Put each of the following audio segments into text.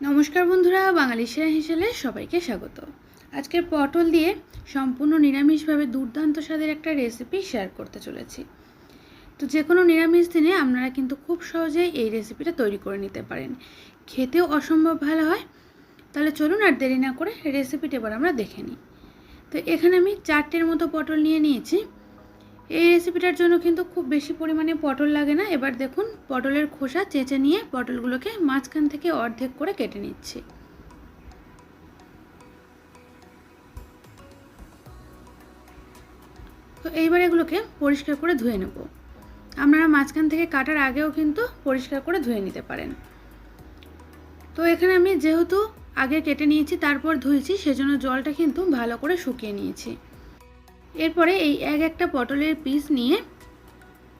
নমস্কার বন্ধুরা, বাঙালি সেরা হিসেবে সবাইকে স্বাগত। আজকের পটল দিয়ে সম্পূর্ণ নিরামিষভাবে দুর্দান্ত স্বাদের একটা রেসিপি শেয়ার করতে চলেছি। তো যে কোনো নিরামিষ দিনে আপনারা কিন্তু খুব সহজেই এই রেসিপিটা তৈরি করে নিতে পারেন। খেতেও অসম্ভব ভালো হয়। তাহলে চলুন আর দেরি না করে রেসিপিটা এবার আমরা দেখে নিই। তো এখানে আমি চারটের মতো পটল নিয়ে নিয়েছি। এই রেসিপিটার জন্য কিন্তু খুব বেশি পরিমাণে পটল লাগে না। এবার দেখুন, পটলের খোসা চেঁচে নিয়ে পটলগুলোকে মাঝখান থেকে অর্ধেক করে কেটে নিচ্ছি। তো এইবার এগুলোকে পরিষ্কার করে ধুয়ে নেব। আপনারা মাঝখান থেকে কাটার আগেও কিন্তু পরিষ্কার করে ধুয়ে নিতে পারেন। তো এখানে আমি যেহেতু আগে কেটে নিয়েছি, তারপর ধুয়েছি সেজন্য জলটা কিন্তু ভালো করে শুকিয়ে নিয়েছি। এরপরে এই এক একটা পটলের পিস নিয়ে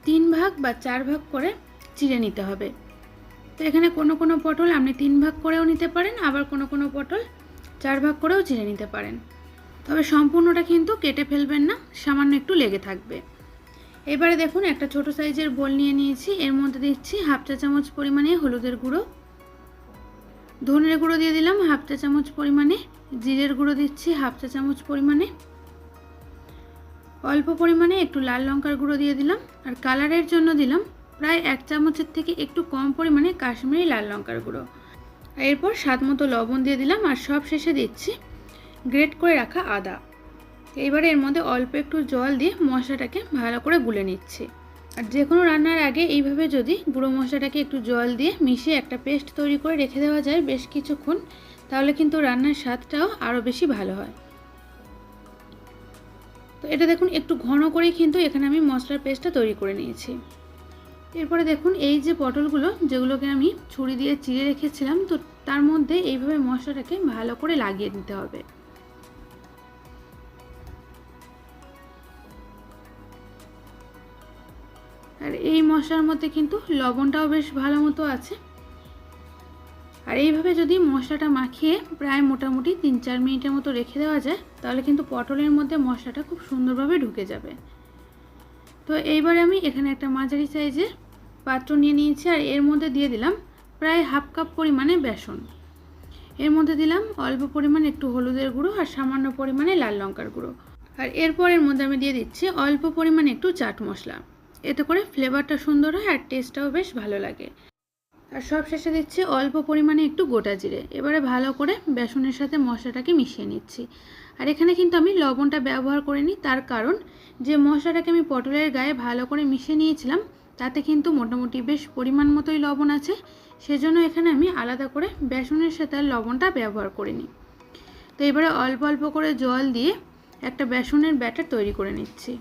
তিন ভাগ বা চার ভাগ করে চিড়ে নিতে হবে। তো এখানে কোনো কোনো পটল আপনি তিন ভাগ করেও নিতে পারেন, আবার কোনো কোনো পটল চার ভাগ করেও চিড়ে নিতে পারেন। তবে সম্পূর্ণটা কিন্তু কেটে ফেলবেন না, সামান্য একটু লেগে থাকবে। এবারে দেখুন, একটা ছোট সাইজের বোল নিয়ে নিয়েছি। এর মধ্যে দিচ্ছি হাফ চা চামচ পরিমাণে হলুদের গুঁড়ো। ধনের গুঁড়ো দিয়ে দিলাম হাফ চা চামচ পরিমাণে, জিরের গুঁড়ো দিচ্ছি হাফ চা চামচ পরিমাণে অল্প পরিমাণে একটু লাল লঙ্কার গুঁড়ো দিয়ে দিলাম আর কালারের জন্য দিলাম প্রায় এক চামচের থেকে একটু কম পরিমাণে কাশ্মীরি লাল লঙ্কার গুঁড়ো। এরপর স্বাদ মতো লবণ দিয়ে দিলাম আর সব শেষে দিচ্ছি গ্রেট করে রাখা আদা। এইবারে এর মধ্যে অল্প একটু জল দিয়ে মশলাটাকে ভালো করে গুলে নিচ্ছি। আর যে কোনো রান্নার আগে এইভাবে যদি গুঁড়ো মশলাটাকে একটু জল দিয়ে মিশিয়ে একটা পেস্ট তৈরি করে রেখে দেওয়া যায় বেশ কিছুক্ষণ, তাহলে কিন্তু রান্নার স্বাদটাও আরও বেশি ভালো হয়। তো এটা দেখুন, একটু ঘন করেই কিন্তু এখানে আমি মশলার পেস্টটা তৈরি করে নিয়েছি। এরপরে দেখুন, এই যে পটলগুলো, যেগুলোকে আমি ছুরি দিয়ে চিড়ে রেখেছিলাম, তো তার মধ্যে এইভাবে মশলাটাকে ভালো করে লাগিয়ে নিতে হবে। আর এই মশলার মধ্যে কিন্তু লবণটাও বেশ ভালো মতো আছে। আর এইভাবে যদি মশলাটা মাখিয়ে প্রায় মোটামুটি তিন চার মিনিটের মতো রেখে দেওয়া যায়, তাহলে কিন্তু পটলের মধ্যে মশলাটা খুব সুন্দরভাবে ঢুকে যাবে। তো এইবারে আমি এখানে একটা মাঝারি সাইজের পাত্র নিয়ে নিয়েছি, আর এর মধ্যে দিয়ে দিলাম প্রায় হাফ কাপ পরিমাণে বেসন। এর মধ্যে দিলাম অল্প পরিমাণে একটু হলুদের গুঁড়ো আর সামান্য পরিমাণে লাল লঙ্কার গুঁড়ো। আর এরপর এর মধ্যে আমি দিয়ে দিচ্ছি অল্প পরিমাণে একটু চাট মশলা। এতে করে ফ্লেভারটা সুন্দর হয় আর টেস্টটাও বেশ ভালো লাগে। আর সব শেষে দিচ্ছি অল্প পরিমাণে একটু গোটা জিরে। এবারে ভালো করে বেসনের সাথে মশলাটাকে মিশিয়ে নিচ্ছি। আর এখানে কিন্তু আমি লবণটা ব্যবহার করিনি, তার কারণ যে মশলাটাকে আমি পটলের গায়ে ভালো করে মিশিয়ে নিয়েছিলাম, তাতে কিন্তু মোটামুটি বেশ পরিমাণ মতোই লবণ আছে। সেজন্য এখানে আমি আলাদা করে বেসনের সাথে আর লবণটা ব্যবহার করিনি। তো এবারে অল্প অল্প করে জল দিয়ে একটা বেসনের ব্যাটার তৈরি করে নিচ্ছি।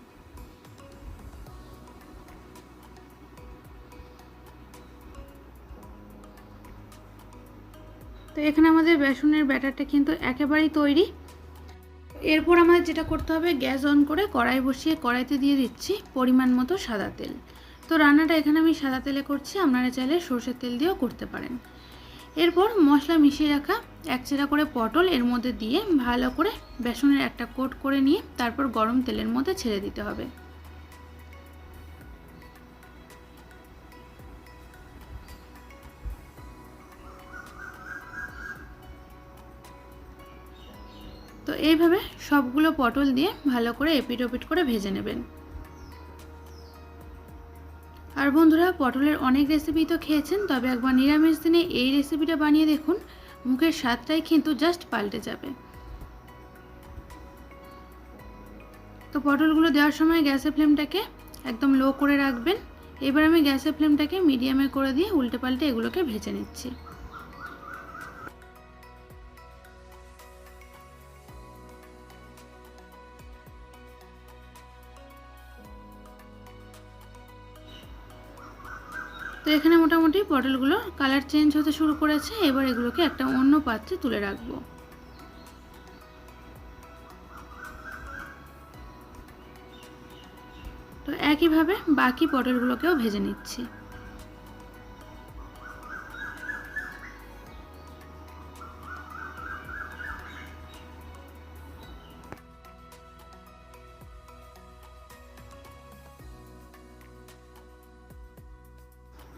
তো এখানে আমাদের বেসনের ব্যাটারটা কিন্তু একেবারেই তৈরি। এরপর আমাদের যেটা করতে হবে, গ্যাস অন করে কড়াই বসিয়ে কড়াইতে দিয়ে দিচ্ছি পরিমাণ মতো সাদা তেল। তো রান্নাটা এখানে আমি সাদা তেলে করছি, আপনারা চাইলে সর্ষের তেল দিয়েও করতে পারেন। এরপর মশলা মিশিয়ে রাখা এক চেরা করে পটল, এর মধ্যে দিয়ে ভালো করে বেসনের একটা কোট করে নিয়ে তারপর গরম তেলের মধ্যে ছেড়ে দিতে হবে। তো এইভাবে সবগুলো পটল দিয়ে ভালো করে এপিট ওপিট করে ভেজে নেবেন। আর বন্ধুরা, পটলের অনেক রেসিপি তো খেয়েছেন, তবে একবার নিরামিষ দিনে এই রেসিপিটা বানিয়ে দেখুন। মুখের স্বাদটাই কিন্তু জাস্ট পাল্টে যাবে। তো পটলগুলো দেওয়ার সময় গ্যাসের ফ্লেমটাকে একদম লো করে রাখবেন। এবার আমি গ্যাসের ফ্লেমটাকে মিডিয়ামে করে দিয়ে উল্টে পাল্টে এগুলোকে ভেজে নিচ্ছি। তো এখানে মোটামুটি পটলগুলো কালার চেঞ্জ হতে শুরু করেছে। এবার এগুলোকে একটা অন্য পাত্রে তুলে রাখব। তো একইভাবে বাকি পটলগুলোকেও ভেজে নিচ্ছি।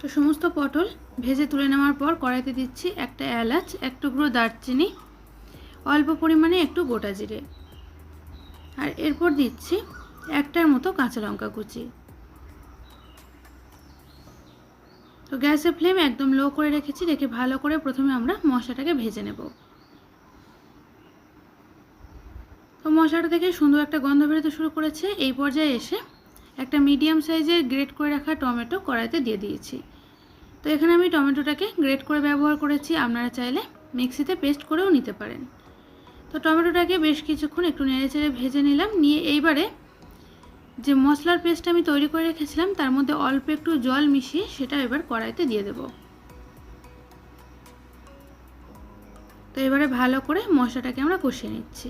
তো সমস্ত পটল ভেজে তুলে নেওয়ার পর কড়াইতে দিচ্ছি একটা এলাচ, এক টুকরো দারচিনি, অল্প পরিমাণে একটু গোটা জিরে। আর এরপর দিচ্ছি একটার মতো কাঁচা লঙ্কা কুচি। তো গ্যাসের ফ্লেম একদম লো করে রেখেছি, রেখে ভালো করে প্রথমে আমরা মশলাটাকে ভেজে নেব। তো মশলাটা থেকে সুন্দর একটা গন্ধ বেরোতে শুরু করেছে। এই পর্যায়ে এসে একটা মিডিয়াম সাইজের গ্রেট করে রাখা টমেটো কড়াইতে দিয়ে দিয়েছি। তো এখানে আমি টমেটোটাকে গ্রেট করে ব্যবহার করেছি, আপনারা চাইলে মিক্সিতে পেস্ট করেও নিতে পারেন। তো টমেটোটাকে বেশ কিছুক্ষণ একটু নেড়ে চেড়ে ভেজে নিলাম, নিয়ে এইবারে যে মশলার পেস্ট আমি তৈরি করে রেখেছিলাম, তার মধ্যে অল্প একটু জল মিশিয়ে সেটা এবার কড়াইতে দিয়ে দেব। তো এবারে ভালো করে মশলাটাকে আমরা কষিয়ে নিচ্ছি।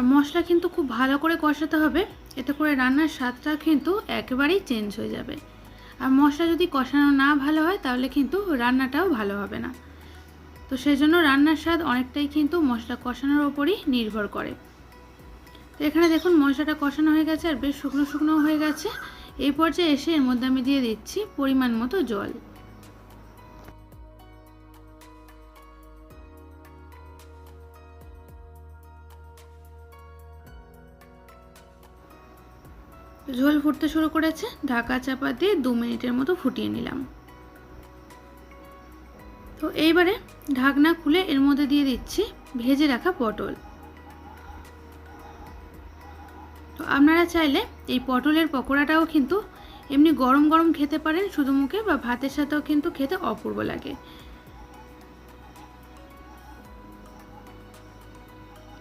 আর মশলা কিন্তু খুব ভালো করে কষাতে হবে। এতে করে রান্নার স্বাদটা কিন্তু একেবারেই চেঞ্জ হয়ে যাবে। আর মশলা যদি কষানো না ভালো হয়, তাহলে কিন্তু রান্নাটাও ভালো হবে না। তো সেই জন্য রান্নার স্বাদ অনেকটাই কিন্তু মশলা কষানোর ওপরই নির্ভর করে। তো এখানে দেখুন মশলাটা কষানো হয়ে গেছে আর বেশ শুকনো শুকনো হয়ে গেছে। এই পর্যায়ে এসে এর মধ্যে আমি দিয়ে দিচ্ছি পরিমাণ মতো জল। ঝোল ফুটতে শুরু করেছে, ঢাকা চাপা দিয়ে দু মিনিটের মতো ফুটিয়ে নিলাম। তো এইবারে ঢাকনা খুলে এর মধ্যে দিয়ে দিচ্ছি ভেজে রাখা পটল। তো আপনারা চাইলে এই পটলের পকোড়াটাও কিন্তু এমনি গরম গরম খেতে পারেন, শুধু মুখে বা ভাতের সাথেও কিন্তু খেতে অপূর্ব লাগে।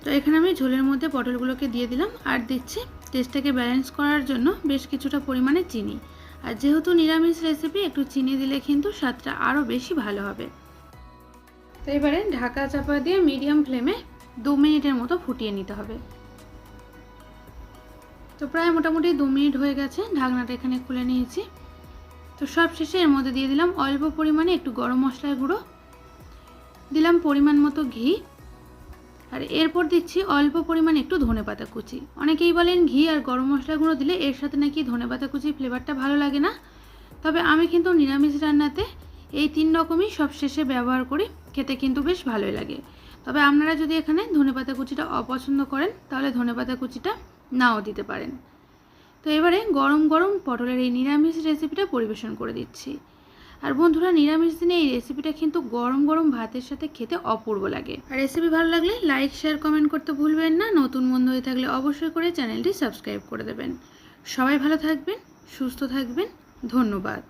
তো এখানে আমি ঝোলের মধ্যে পটলগুলোকে দিয়ে দিলাম আর দিচ্ছি টেস্টটাকে ব্যালেন্স করার জন্য বেশ কিছুটা পরিমাণে চিনি। আর যেহেতু নিরামিষ রেসিপি একটু চিনি দিলে কিন্তু স্বাদটা আরও বেশি ভালো হবে। তো এবারে ঢাকা চাপা দিয়ে মিডিয়াম ফ্লেমে দু মিনিটের মতো ফুটিয়ে নিতে হবে। তো প্রায় মোটামুটি দু মিনিট হয়ে গেছে, ঢাকনাটা এখানে খুলে নিয়েছি। তো সব শেষে এর মধ্যে দিয়ে দিলাম অল্প পরিমাণে একটু গরম মশলার গুঁড়ো। দিলাম পরিমাণ মতো ঘি। আর এরপর দিচ্ছি অল্প পরিমাণ একটু ধনে পাতা কুচি। অনেকেই বলেন ঘি আর গরম মশলা গুঁড়ো দিলে এর সাথে নাকি ধনে পাতা কুচির ফ্লেভারটা ভালো লাগে না। তবে আমি কিন্তু নিরামিষ রান্নাতে এই তিন রকমই সব শেষে ব্যবহার করি, খেতে কিন্তু বেশ ভালোই লাগে। তবে আপনারা যদি এখানে ধনে পাতা কুচিটা অপছন্দ করেন, তাহলে ধনে পাতা কুচিটা নাও দিতে পারেন। তো এবারে গরম গরম পটলের এই নিরামিষ রেসিপিটা পরিবেশন করে দিচ্ছি। আর বন্ধুরা, নিরামিষ দিনে এই রেসিপিটা কিন্তু গরম গরম ভাতের সাথে খেতে অপূর্ব লাগে। আর রেসিপি ভালো লাগলে লাইক শেয়ার কমেন্ট করতে ভুলবেন না। নতুন বন্ধু হয়ে থাকলে অবশ্যই করে চ্যানেলটি সাবস্ক্রাইব করে দেবেন। সবাই ভালো থাকবেন, সুস্থ থাকবেন। ধন্যবাদ।